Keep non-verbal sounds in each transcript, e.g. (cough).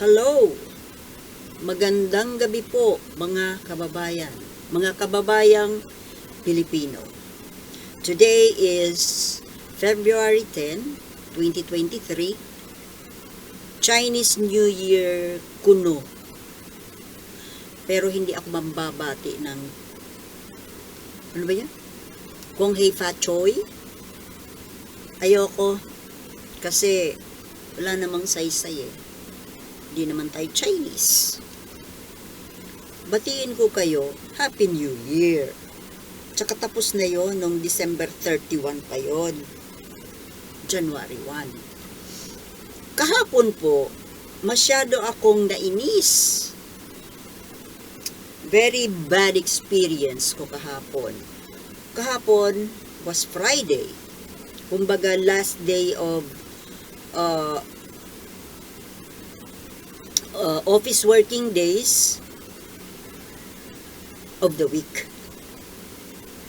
Hello! Magandang gabi po mga kababayan, mga kababayang Pilipino. Today is February 10, 2023, Chinese New Year kuno. Pero hindi ako mambabati ng ano ba yan? Kung Hei Fa Choi? Ayoko kasi wala namang saysay eh. Hindi naman tayo Chinese. Batiin ko kayo, Happy New Year. Tsaka tapos na yon nung December 31 pa yon. January 1. Kahapon po, masyado akong nainis. Very bad experience ko kahapon. Kahapon was Friday. Kumbaga last day of uh, uh, office working days of the week.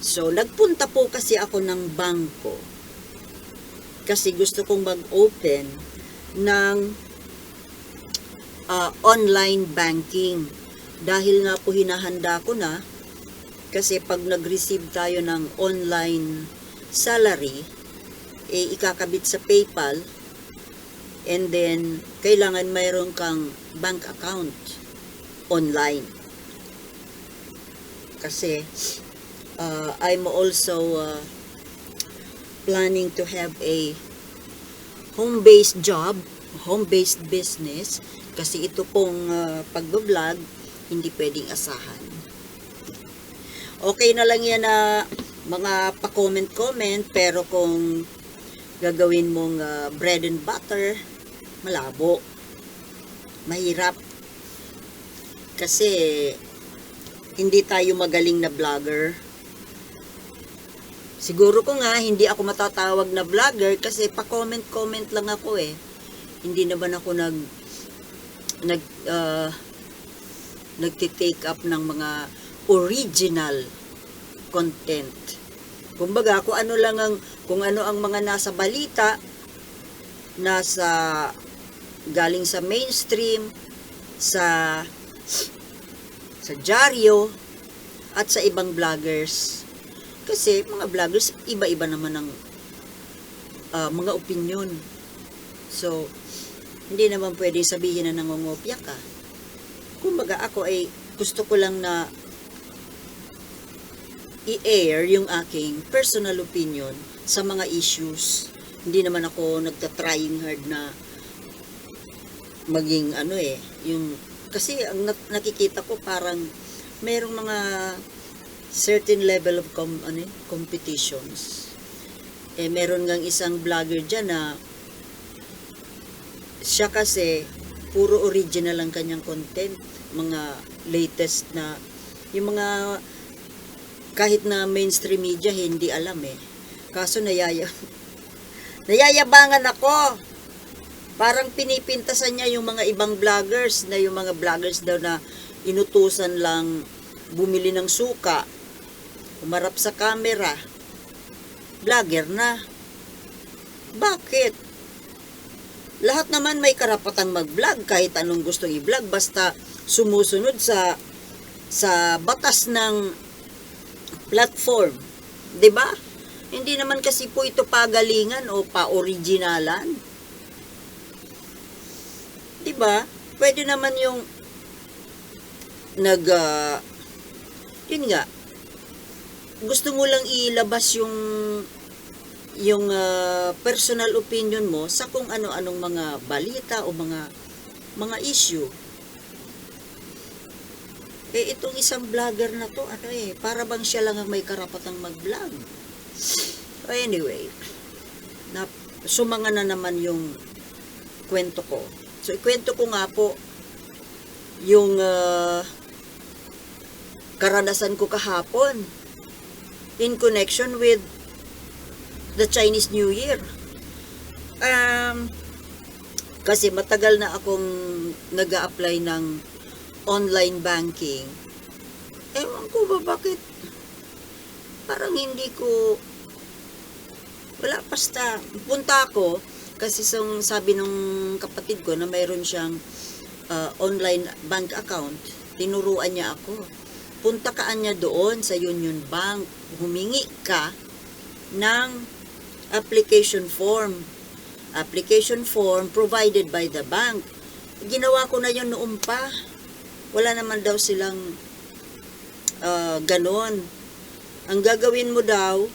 So, nagpunta po kasi ako ng bangko. Kasi gusto kong mag-open ng uh, online banking. Dahil nga po hinahanda ko na kasi pag nag-receive tayo ng online salary eh ikakabit sa PayPal. And then kailangan mayroon kang bank account online. Kasi uh, I'm also uh, planning to have a home-based job home-based business. Kasi ito pong uh, pagbablog hindi pwedeng asahan. Okay na lang yan na mga pa-comment-comment pero kung gagawin mong uh, bread and butter malabo mahirap. Kasi hindi tayo magaling na vlogger. Siguro ko nga hindi ako matatawag na vlogger kasi pa comment comment lang ako eh. Hindi naman ako nag nag uh, nagti-take up ng mga original content. Kumbaga kung ano lang ang kung ano ang mga nasa balita nasa galing sa mainstream sa sa dyaryo at sa ibang vloggers. Kasi mga vloggers iba-iba naman ang uh, mga opinion. So hindi naman pwedeng sabihin na nangongopya ka. Kumbaga ako ay gusto ko lang na i-air yung aking personal opinion sa mga issues. Hindi naman ako nagta-trying hard na maging ano eh, yung kasi ang nak- nakikita ko parang merong mga certain level of com, ano, eh, competitions. Eh meron ngang isang vlogger diyan na siya kasi puro original ang kanyang content, mga latest na yung mga kahit na mainstream media hindi alam eh. Kaso nayaya (laughs) nayayabangan ako. Parang pinipintasan niya yung mga ibang vloggers na yung mga vloggers daw na inutusan lang bumili ng suka, umarap sa camera. Vlogger na. Bakit? Lahat naman may karapatang mag-vlog kahit anong gustong i-vlog basta sumusunod sa sa batas ng platform. 'Di ba? Hindi naman kasi po ito pagalingan o pa-originalan. 'Di ba? Pwede naman yung nag uh, yun nga gusto mo lang ilabas yung yung uh, personal opinion mo sa kung ano-anong mga balita o mga mga issue eh, itong isang vlogger na to, ano eh, para bang siya lang ang may karapatang mag-vlog. So, anyway, na, sumanga na naman yung kwento ko. So, ikwento ko nga po yung uh, karanasan ko kahapon in connection with the Chinese New Year. Um, kasi matagal na akong nag apply ng online banking, ewan ko ba bakit parang hindi ko wala basta punta ako kasi sung sabi ng kapatid ko na mayroon siyang uh, online bank account, tinuruan niya ako. Punta ka niya doon sa Union Bank, humingi ka ng application form. Application form provided by the bank. Ginawa ko na yun noon pa. Wala naman daw silang uh, ganon. Ang gagawin mo daw,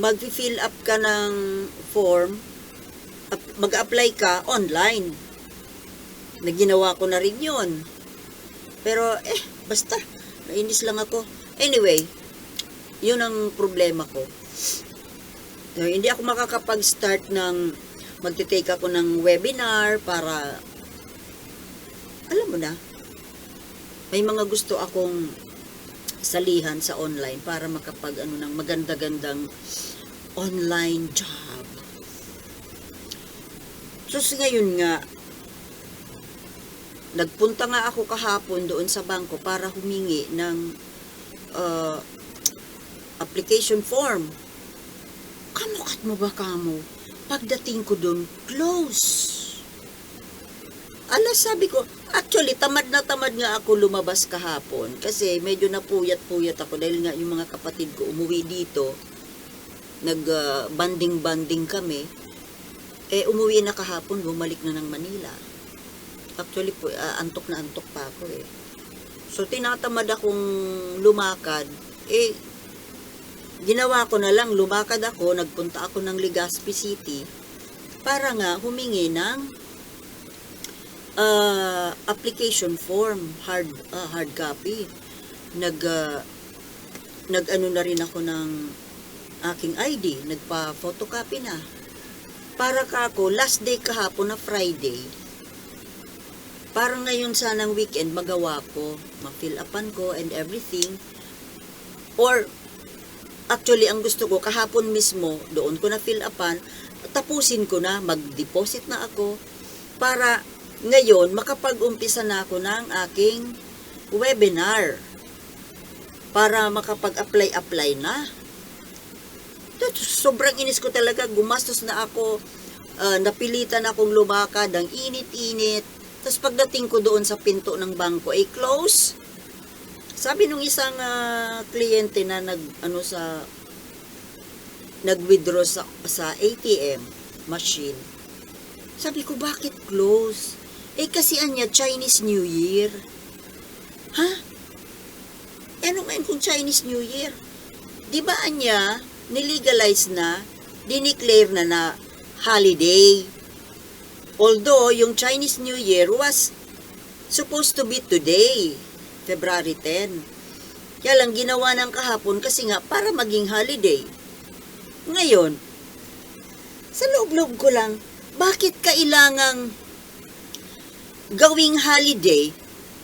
mag-fill up ka ng form, ap- mag-apply ka online. Na ginawa ko na rin yun. Pero, eh, basta, nainis lang ako. Anyway, yun ang problema ko. So, hindi ako makakapag-start ng, magte-take ako ng webinar para, alam mo na, may mga gusto akong salihan sa online para makapag ano ng maganda-gandang online job. So ngayon nga, nagpunta nga ako kahapon doon sa bangko para humingi ng uh, application form. Kamukat mo ba kamo? Pagdating ko doon, close. Ala, sabi ko, actually, tamad na tamad nga ako lumabas kahapon kasi medyo napuyat-puyat ako dahil nga yung mga kapatid ko umuwi dito, nag-banding-banding kami, eh umuwi na kahapon, bumalik na ng Manila. Actually, po, ah, antok na antok pa ako eh. So, tinatamad akong lumakad, eh, ginawa ko na lang, lumakad ako, nagpunta ako ng Legazpi City para nga humingi ng uh, application form, hard ah, hard copy. Nag ah, nag-ano na rin ako ng aking ID, nagpa-photocopy na. Para ka ako, last day kahapon na Friday, para ngayon sanang weekend magawa ko, ma-fill upan ko and everything. Or, actually, ang gusto ko, kahapon mismo, doon ko na fill upan, tapusin ko na, mag-deposit na ako, para ngayon, makapag-umpisa na ako ng aking webinar para makapag-apply-apply na. Sobrang inis ko talaga, gumastos na ako, ah, napilitan akong lumakad, ang init-init. Tapos pagdating ko doon sa pinto ng bangko, ay close. Sabi nung isang ah, kliyente na nag, ano sa, nag-withdraw sa, sa ATM machine, sabi ko, bakit close? Eh, kasi anya, Chinese New Year. Ha? Eh, ano ngayon kung Chinese New Year? Di ba anya, nilegalize na, dineclare na na holiday. Although, yung Chinese New Year was supposed to be today, February 10. Kaya lang ginawa ng kahapon kasi nga para maging holiday. Ngayon, sa loob-loob ko lang, bakit kailangang gawing holiday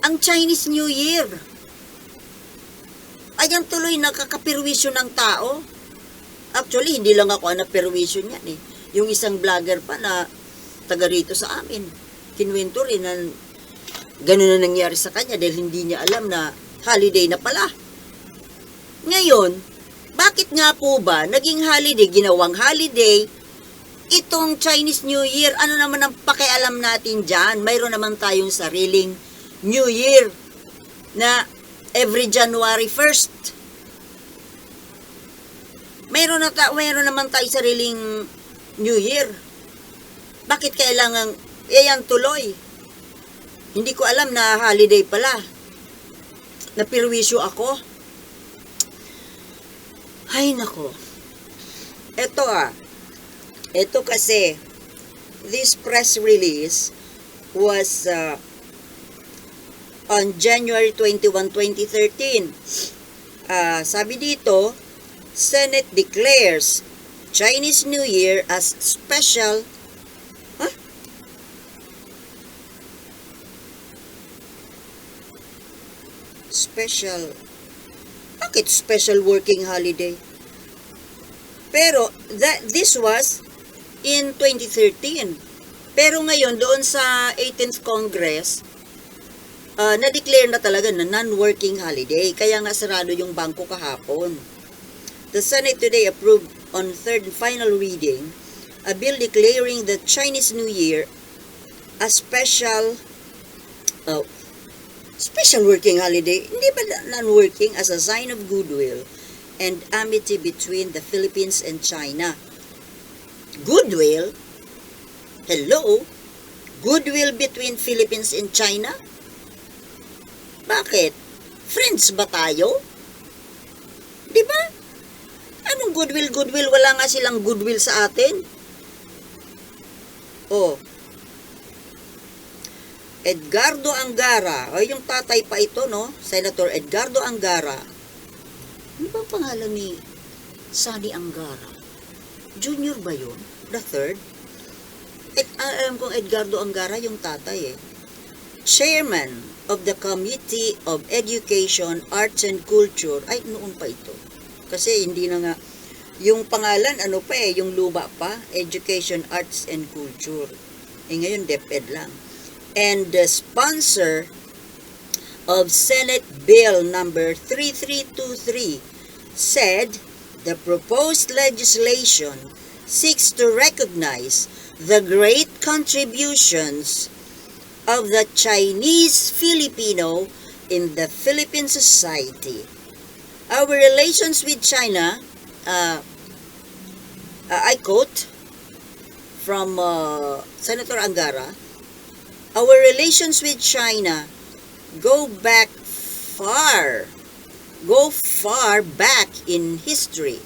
ang Chinese New Year? Ayan tuloy nakakapirwisyo ng tao. Actually, hindi lang ako ang napirwisyo niyan eh. Yung isang vlogger pa na taga rito sa amin. Kinwento rin na ganun na nangyari sa kanya dahil hindi niya alam na holiday na pala. Ngayon, bakit nga po ba naging holiday, ginawang holiday, itong Chinese New Year, ano naman ang pakialam natin dyan? Mayroon naman tayong sariling New Year na every January 1st. Mayroon, na ta- mayroon naman tayong sariling New Year. Bakit kailangan, eh yan tuloy. Hindi ko alam na holiday pala. Napirwisyo ako. Ay nako. Eto ah. Ito kasi, this press release was uh, on January 21, 2013. Ah, sabi dito, Senate declares Chinese New Year as special Huh? Special Bakit special working holiday? Pero that this was in 2013. Pero ngayon doon sa 18th Congress, uh, na-declare na talaga na non-working holiday. Kaya nga sarado yung bangko kahapon. The Senate today approved on third and final reading a bill declaring the Chinese New Year a special uh, special working holiday, hindi ba non-working as a sign of goodwill and amity between the Philippines and China. Goodwill? Hello? Goodwill between Philippines and China? Bakit? Friends ba tayo? Di ba? Anong goodwill, goodwill? Wala nga silang goodwill sa atin. Oh, Edgardo Angara, o yung tatay pa ito, no? Senator Edgardo Angara. Ano ba ang pangalan ni Sani Angara? Junior ba yun? The third? Ed, ah, alam kong Edgardo Angara yung tatay eh. Chairman of the Committee of Education, Arts and Culture. Ay, noon pa ito. Kasi hindi na nga, yung pangalan, ano pa eh, yung luma pa, Education, Arts and Culture. Eh ngayon, DepEd lang and the sponsor of Senate Bill number 3323 said the proposed legislation seeks to recognize the great contributions of the Chinese Filipino in the Philippine society. Our relations with China, uh, uh, I quote from uh, Senator Angara, our relations with China go back far, go far back in history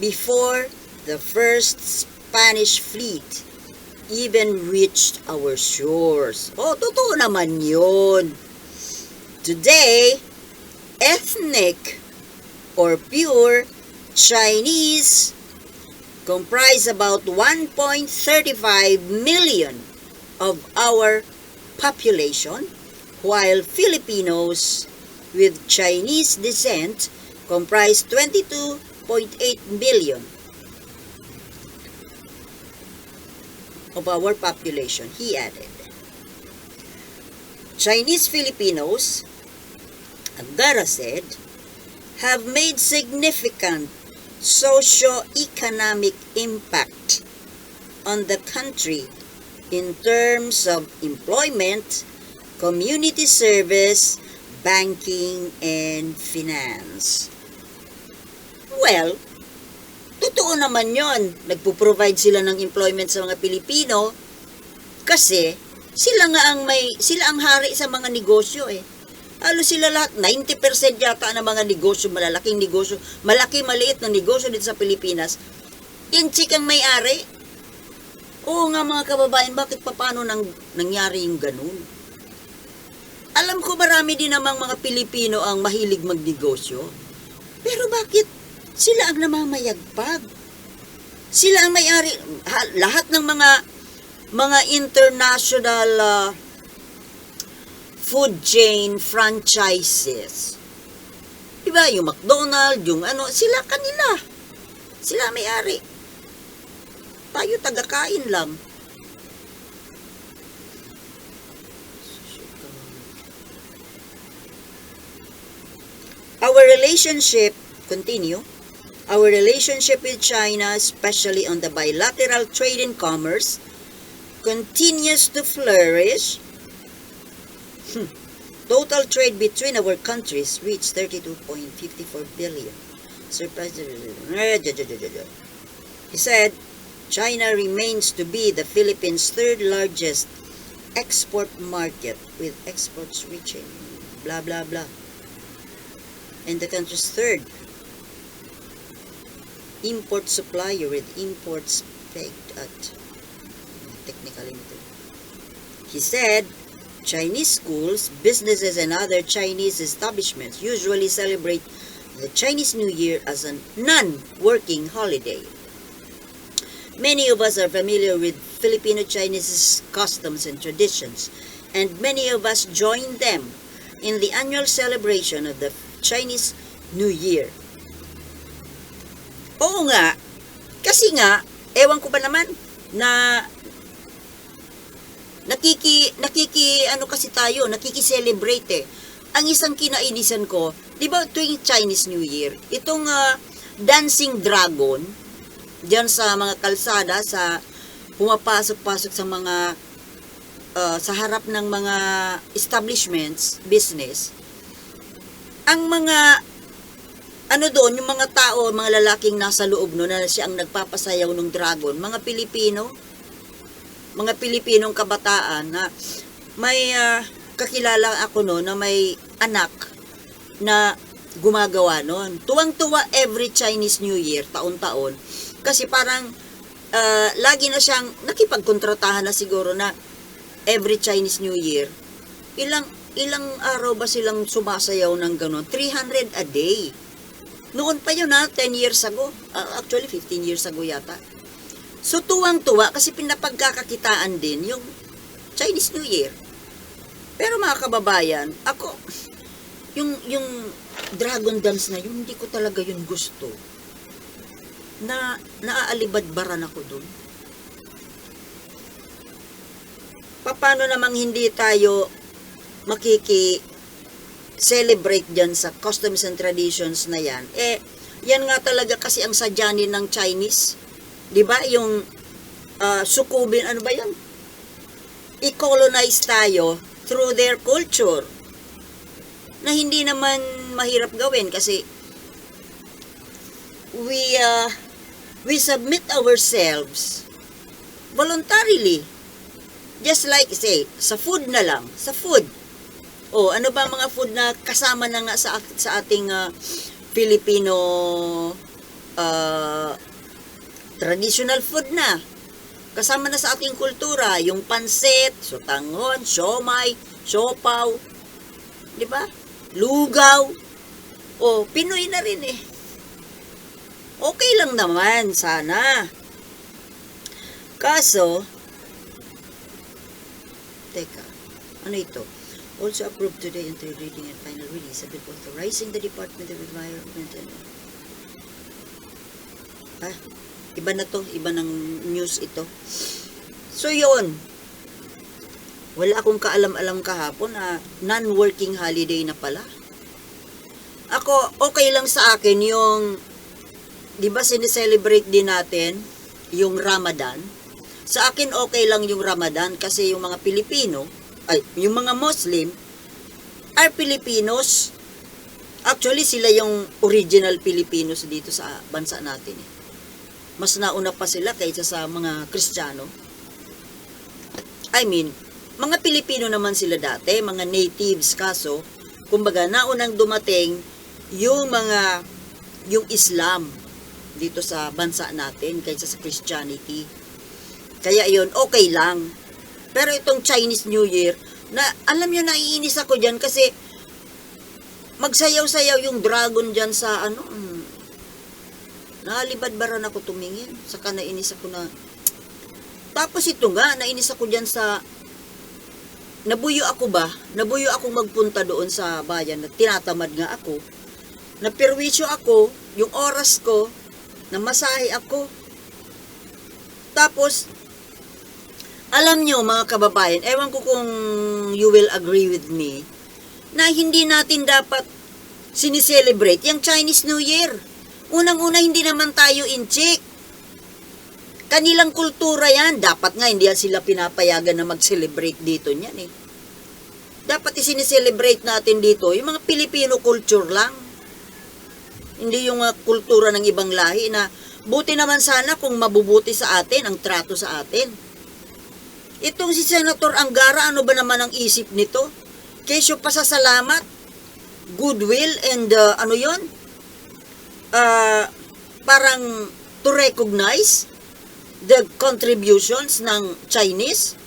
before the first Spanish fleet even reached our shores. Oh, totoo naman yun. Today, ethnic or pure Chinese comprise about 1.35 million of our population, while Filipinos with Chinese descent comprise 22.8 million of our population, he added. Chinese Filipinos, Angara said, have made significant socio-economic impact on the country in terms of employment, community service, banking, and finance. Well, totoo naman yon. Nagpo-provide sila ng employment sa mga Pilipino kasi sila nga ang may sila ang hari sa mga negosyo eh. Halos sila lahat, 90% yata ng mga negosyo, malalaking negosyo, malaki maliit na negosyo dito sa Pilipinas, inchik ang may-ari. Oo nga mga kababayan, bakit paano nang, nangyari yung ganun? Alam ko marami din namang mga Pilipino ang mahilig magnegosyo. Pero bakit sila ang namamayagpag? Sila ang may-ari, ha- lahat ng mga mga international ah, food chain franchises. Diba, yung McDonald, yung ano, sila kanila. Sila may-ari. Tayo taga-kain lang. Our relationship, continue, our relationship with China, especially on the bilateral trade and commerce, continues to flourish. Hmm. Total trade between our countries reached 32.54 billion. Surprised. Eh, eh, eh, he said, China remains to be the Philippines' third largest export market with exports reaching blah blah blah. And the country's third import supplier with imports pegged at technically. He said, Chinese schools, businesses, and other Chinese establishments usually celebrate the Chinese New Year as a non-working holiday. Many of us are familiar with Filipino-Chinese customs and traditions, and many of us join them in the annual celebration of the Chinese New Year. Oo nga, kasi nga, ewan ko ba naman, na nakiki, nakiki, ano kasi tayo, nakiki-celebrate eh. Ang isang kinainisan ko, di ba tuwing Chinese New Year, itong ah, dancing dragon, diyan sa mga kalsada, sa pumapasok-pasok sa mga uh, sa harap ng mga establishments, business, ang mga ano doon, yung mga tao, mga lalaking nasa loob no, na siya ang nagpapasayaw ng dragon, mga Pilipino, mga Pilipinong kabataan na may ah, kakilala ako no na may anak na gumagawa noon. Tuwang-tuwa every Chinese New Year, taon-taon. Kasi parang ah, lagi na siyang nakipagkontratahan na siguro na every Chinese New Year. Ilang ilang araw ba silang sumasayaw ng gano'n? 300 a day. Noon pa yun ha, 10 years ago. Ah, actually, 15 years ago yata. So, tuwang-tuwa kasi pinapagkakakitaan din yung Chinese New Year. Pero mga kababayan, ako, yung, yung dragon dance na yun, hindi ko talaga yun gusto. Na, naaalibadbaran ako dun. Paano namang hindi tayo makiki celebrate dyan sa customs and traditions na yan, eh, yan nga talaga kasi ang sadyanin ng Chinese. Ba? Yung ah, sukubin, ano ba yan? I-colonize tayo through their culture. Na hindi naman mahirap gawin kasi we uh, we submit ourselves voluntarily. Just like say, sa food na lang, sa food. O ano ba mga food na kasama na nga sa sa ating ah, Filipino ah, traditional food na. Kasama na sa ating kultura, yung pansit, sutangon, siomay, siopaw, di ba? Lugaw. O, Pinoy na rin eh. Okay lang naman, sana. Kaso, teka, ano ito? Also approved today in third reading and final release a bill authorizing the Department of Environment and Ah, iba na to, iba ng news ito. So yun, wala akong kaalam-alam kahapon na non-working holiday na pala. Ako, okay lang sa akin yung, di ba sineselebrate din natin yung Ramadan? Sa akin okay lang yung Ramadan kasi yung mga Pilipino, ay, yung mga Muslim, are Filipinos. Actually, sila yung original Filipinos dito sa bansa natin. Eh. Mas nauna pa sila kaysa sa mga Kristiyano. I mean, mga Pilipino naman sila dati, mga natives kaso, kumbaga naunang dumating yung mga yung Islam dito sa bansa natin kaysa sa Christianity. Kaya yun, okay lang. Pero itong Chinese New Year, na alam nyo, naiinis ako dyan kasi magsayaw-sayaw yung dragon dyan sa ano, mm, nalibadbaran ako tumingin. Saka nainis ako na, tapos ito nga, nainis ako dyan sa, nabuyo ako ba? Nabuyo ako magpunta doon sa bayan na tinatamad nga ako. Napirwisyo ako, yung oras ko, namasahe ako. Tapos, alam nyo mga kababayan, ewan ko kung you will agree with me, na hindi natin dapat sinicelebrate yung Chinese New Year. Unang-una, hindi naman tayo in check. Kanilang kultura yan. Dapat nga, hindi sila pinapayagan na mag-celebrate dito niyan eh. Dapat isinicelebrate natin dito yung mga Filipino culture lang. Hindi yung uh, kultura ng ibang lahi na buti naman sana kung mabubuti sa atin ang trato sa atin. Itong si Senator Angara, ano ba naman ang isip nito? Kesyo pasasalamat, goodwill, and uh, ano yon? Uh, parang to recognize the contributions ng Chinese?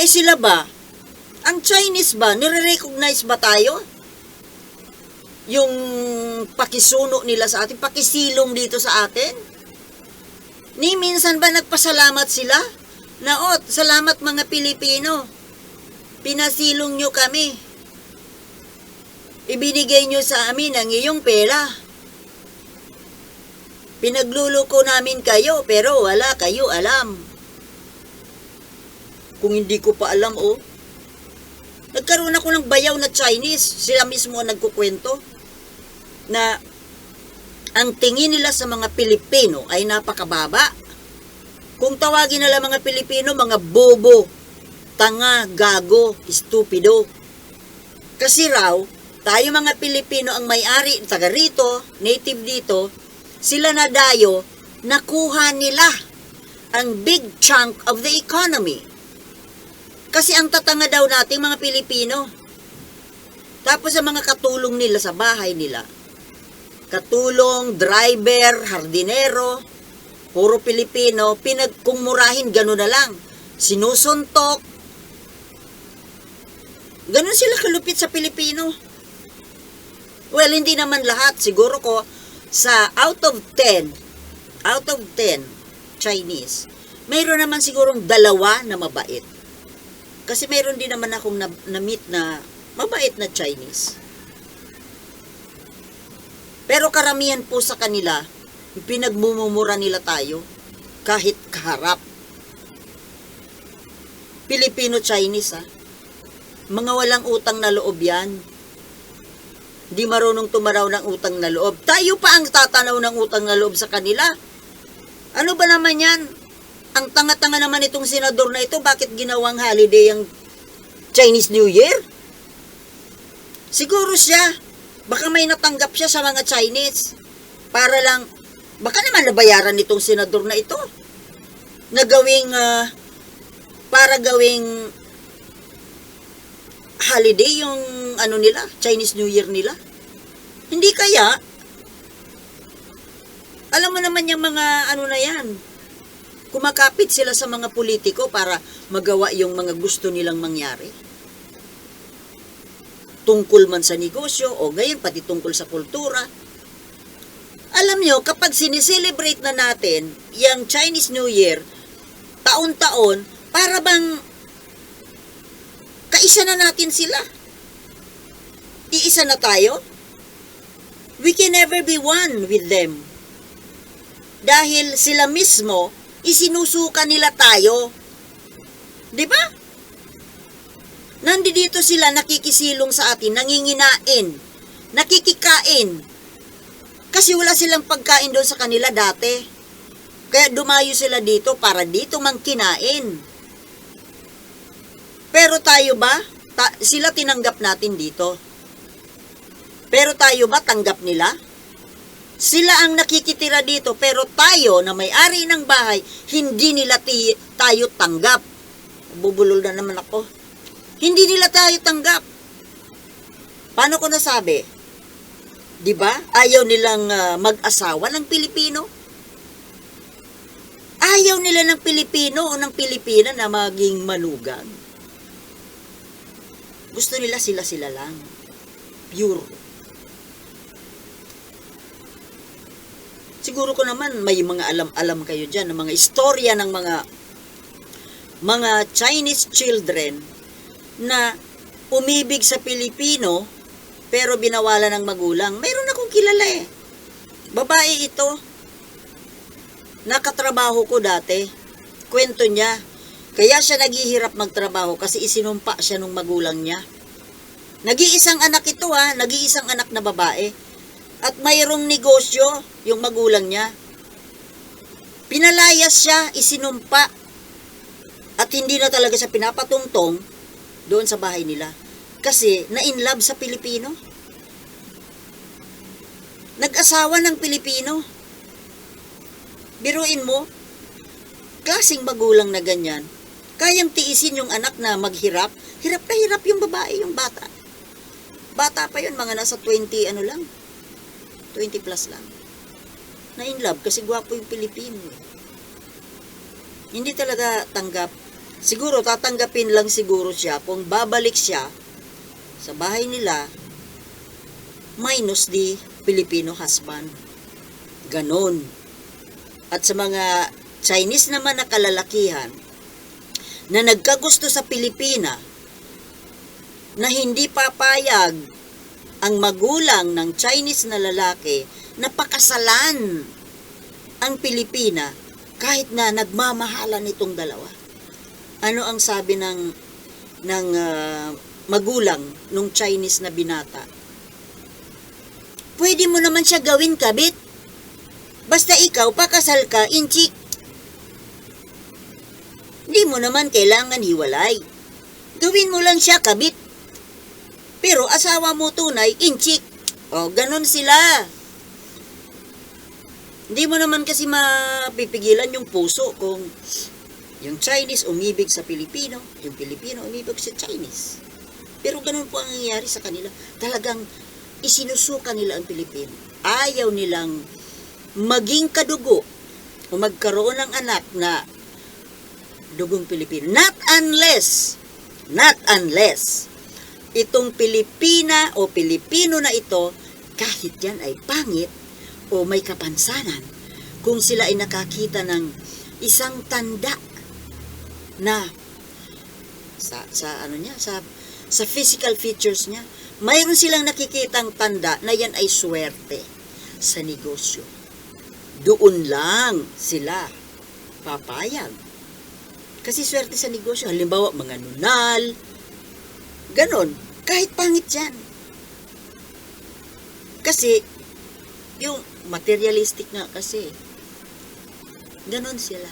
Eh sila ba? Ang Chinese ba, nire-recognize ba tayo? Yung pakisuno nila sa atin, pakisilong dito sa atin? Ni minsan ba nagpasalamat sila? Na, oh, salamat mga Pilipino. Pinasilong nyo kami. Ibinigay nyo sa amin ang iyong pera. Pinagluluko namin kayo, pero wala kayo alam. Kung hindi ko pa alam, oh. Nagkaroon ako ng bayaw na Chinese. Sila mismo ang nagkukwento na ang tingin nila sa mga Pilipino ay napakababa. Kung tawagin nila mga Pilipino, mga bobo, tanga, gago, stupido. Kasi raw, tayo mga Pilipino ang may-ari, taga rito, native dito, sila na dayo, nakuha nila ang big chunk of the economy. Kasi ang tatanga daw nating mga Pilipino. Tapos sa mga katulong nila sa bahay nila, katulong, driver, hardinero, puro Pilipino, pinagkumurahin gano'n na lang. Sinusuntok. Ganon sila kalupit sa Pilipino. Well, hindi naman lahat. Siguro ko, sa out of 10, out of 10 Chinese, mayroon naman sigurong dalawa na mabait. Kasi mayroon din naman akong na, na-meet na mabait na Chinese. Pero karamihan po sa kanila, pinagmumura nila tayo kahit kaharap. Filipino-Chinese ah. Mga walang utang na loob yan. Di marunong tumaraw ng utang na loob. Tayo pa ang tatanaw ng utang na loob sa kanila. Ano ba naman yan? Ang tanga-tanga naman itong senador na ito, bakit ginawang holiday ang Chinese New Year? Siguro siya, baka may natanggap siya sa mga Chinese. Para lang, baka naman nabayaran nitong senador na ito. Na gawing, ah, para gawing holiday yung ano nila, Chinese New Year nila. Hindi kaya, alam mo naman yung mga ano na yan, kumakapit sila sa mga politiko para magawa yung mga gusto nilang mangyari. Tungkol man sa negosyo o gayon pati tungkol sa kultura. Alam nyo, kapag sineselebrate na natin yung Chinese New Year, taon-taon, para bang kaisa na natin sila. Iisa na tayo. We can never be one with them. Dahil sila mismo, isinusuka nila tayo. Di ba? Nandito sila nakikisilong sa atin, nanginginain, nakikikain. Kasi wala silang pagkain doon sa kanila dati. Kaya dumayo sila dito para dito mang kinain. Pero tayo ba? Ta- sila tinanggap natin dito. Pero tayo ba tanggap nila? Sila ang nakikitira dito pero tayo na may-ari ng bahay, hindi nila tayo tanggap. Bubulol na naman ako. Hindi nila tayo tanggap. Paano ko nasabi? 'Di ba? Ayaw nilang ah, mag-asawa ng Pilipino. Ayaw nila ng Pilipino o ng Pilipina na maging manugang. Gusto nila sila-sila lang. Pure. Siguro ko naman may mga alam-alam kayo dyan, ng mga istorya ng mga mga Chinese children na umibig sa Pilipino pero binawalan ng magulang. Mayroon akong kilala eh. Babae ito. Nakatrabaho ko dati. Kwento niya. Kaya siya naghihirap magtrabaho kasi isinumpa siya nung magulang niya. Nag-iisang anak ito ha, nag-iisang anak na babae. At mayroong negosyo yung magulang niya. Pinalayas siya, isinumpa. At hindi na talaga siya pinapatungtong doon sa bahay nila. Kasi na-in love sa Pilipino. Nag-asawa ng Pilipino. Biruin mo, klasing magulang na ganyan, kayang tiisin yung anak na maghirap, hirap na hirap yung babae, yung bata. Bata pa yun, mga nasa 20 ano lang, 20 plus lang. Na in love kasi gwapo yung Pilipino. Hindi talaga tanggap. Siguro tatanggapin lang siguro siya kung babalik siya sa bahay nila minus the Filipino husband. Ganon. At sa mga Chinese naman na kalalakihan na nagkagusto sa Pilipina na hindi papayag ang magulang ng Chinese na lalaki na pakasalan ang Pilipina kahit na nagmamahalan itong dalawa. Ano ang sabi ng ng ah, magulang nung Chinese na binata? Pwede mo naman siya gawin kabit. Basta ikaw pakasal ka, inchik. Hindi mo naman kailangan hiwalay. Gawin mo lang siya kabit. Pero asawa mo tunay, inchik. O, ganun sila. Hindi mo naman kasi mapipigilan yung puso kung yung Chinese umibig sa Pilipino, yung Pilipino umibig sa Chinese. Pero ganun po ang nangyayari sa kanila. Talagang isinusuka nila ang Pilipino. Ayaw nilang maging kadugo o magkaroon ng anak na dugong Pilipino. Not unless, not unless, itong Pilipina o Pilipino na ito, kahit yan ay pangit o may kapansanan, kung sila ay nakakita ng isang tanda na sa, sa ano niya, sa, sa physical features niya, mayroon silang nakikitang tanda na yan ay swerte sa negosyo. Doon lang sila papayag. Kasi swerte sa negosyo. Halimbawa, mga nunal. Ganon. Kahit pangit yan. Kasi, yung materialistic nga kasi. Ganon sila. O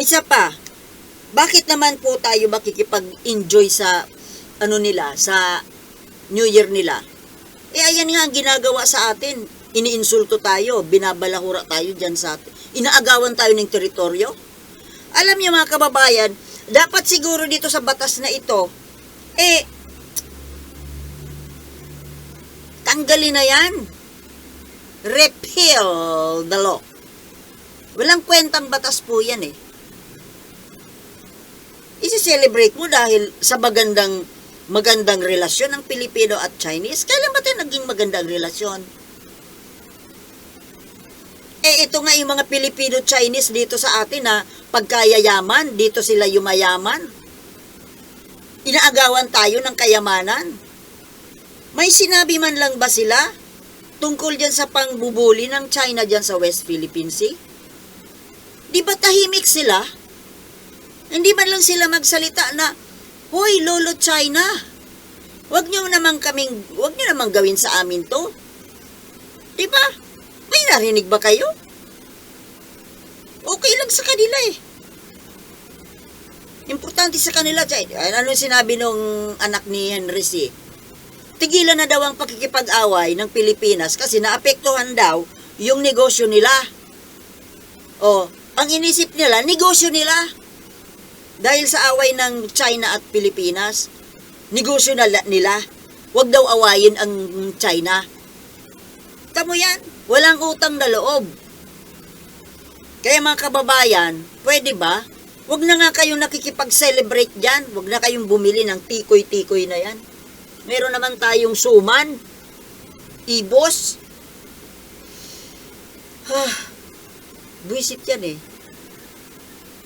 isa pa, bakit naman po tayo makikipag-enjoy sa ano nila, sa New Year nila? Eh ayan nga ang ginagawa sa atin. Iniinsulto tayo, binabalahura tayo dyan sa atin. Inaagawan tayo ng teritoryo. Alam niyo mga kababayan, dapat siguro dito sa batas na ito, eh, tanggalin na yan. Repeal the law. Walang kwentang batas po yan eh. Isi-celebrate mo dahil sa magandang magandang relasyon ng Pilipino at Chinese. Kailan ba tayo naging magandang relasyon? Eh, ito nga yung mga Pilipino-Chinese dito sa atin na pagkayayaman, dito sila yumayaman. Inaagawan tayo ng kayamanan. May sinabi man lang ba sila tungkol dyan sa pangbubuli ng China dyan sa West Philippine Sea? Di ba tahimik sila? Hindi man lang sila magsalita na, Hoy, Lolo China, wag nyo naman kaming, wag nyo naman gawin sa amin to. Di ba? May narinig ba kayo? Okay lang sa kanila eh. Importante sa kanila, China. Ano sinabi nung anak ni Henry C? Tigilan na daw ang pakikipag-away ng Pilipinas kasi naapektuhan daw yung negosyo nila. O, ang inisip nila, negosyo nila. Dahil sa away ng China at Pilipinas, negosyo na nila. Huwag daw awayin ang China. Tamo yan, walang utang na loob. Kaya mga kababayan, pwede ba? Huwag na nga kayong nakikipag-celebrate dyan. Huwag na kayong bumili ng tikoy-tikoy na yan. Meron naman tayong suman, ibos. Ha, (sighs) buisit yan eh.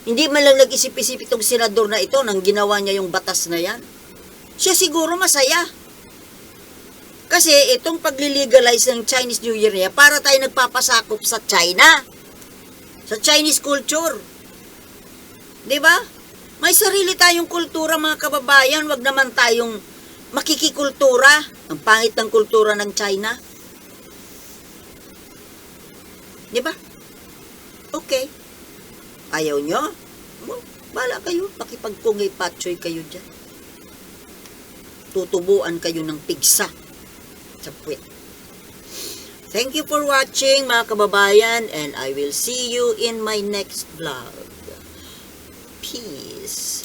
Hindi man lang nag-isip-isip itong senador na ito nang ginawa niya yung batas na yan. Siya siguro masaya. Kasi itong pagli-legalize ng Chinese New Year niya, para tayo nagpapasakop sa China. Sa Chinese culture. ba? May sarili tayong kultura mga kababayan, wag naman tayong makikikultura. Ang pangit ng kultura ng China. 'Di ba? Okay. Ayaw nyo? Bala kayo. Makipagkungay patsoy kayo dyan. Tutubuan kayo ng pigsa sa puwet. Thank you for watching mga kababayan and I will see you in my next vlog. Peace.